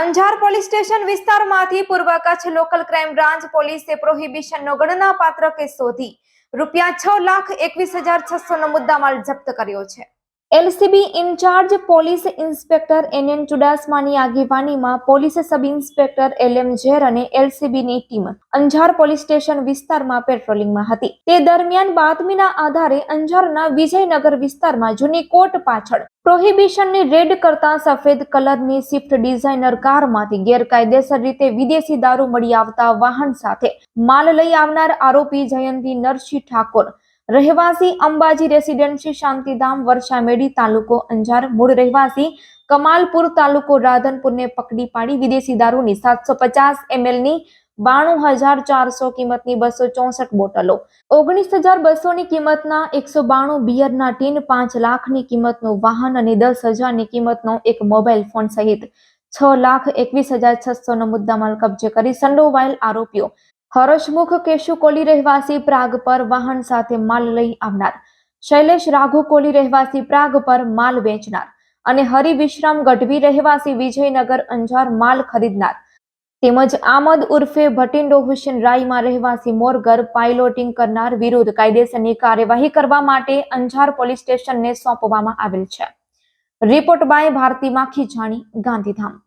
Anjar police station વિસ્તારમાંથી પૂર્વ Kutch local crime branch પોલીસે પ્રોહિબિશનનો ગણનાપાત્ર કેસ શોધી રૂપિયા છ લાખ એકવીસ હજાર છસો નો મુદ્દામાલ જપ્ત કર્યો છે. LCB incharge police inspector N N ચુડાસમાની આગેવાનીમાં police sub inspector L M Zer અને એલસીબીની ટીમ અંજાર પોલીસ સ્ટેશન વિસ્તારમાં પેટ્રોલિંગમાં હતી. તે દરમિયાન બાતમીના આધારે અંજારના વિજયનગર વિસ્તારમાં જૂની કોટ પાછળ પ્રોહિબિશનની રેડ કરતા સફેદ કલરની સ્વિફ્ટ ડિઝાઇનર કારમાંથી ગેરકાયદેસર રીતે વિદેશી દારૂ મળી આવતા વાહન સાથે માલ લઈ આવનાર આરોપી જયંતી નરસિંહ ઠાકોર રહેવાસી અંબાજી રેસિડેન્સી શાંતિધામ વર્ષામેડી તાલુકો અંજાર. મૂળ રહેવાસી કમાલપુર તાલુકો રાધનપુરને પકડી પાડી વિદેશી દારૂની સાતસો પચાસ એમએલની બાણું હજાર ચારસો કિંમતની બસો ચોસઠ બોટલો. ઓગણીસ હજાર બસોની કિંમતના એકસો બાણું બિયરના ટીન, પાંચ લાખની કિંમતનું વાહન અને દસ હજારની કિંમતનો એક મોબાઈલ ફોન સહિત છ લાખ એકવીસ હજાર છસોનો મુદ્દામાલ કબજે કરી સંડોવાયેલ આરોપીઓ. હર્ષમુખ કેશુ કોલી રહેવાસી પ્રાગ પર વાહન સાથે માલ લઈ આવનાર. શૈલેષ રાઘુ કોલી રહેવાસી પ્રાગ પર માલ વેચનાર અને હરિ ગઢવી રહેવાસી વિજયનગર અંજાર માલ ખરીદનાર. તેમજ આમદ ઉર્ફે ભટિંડો હુસેન રાયમાં રહેવાસી મોરગર પાઇલોટિંગ કરનાર વિરુદ્ધ કાયદેસરની કાર્યવાહી કરવા માટે અંજાર પોલીસ સ્ટેશનને સોંપવામાં આવેલ છે. Report by Bharti Makhijani Gandhidham.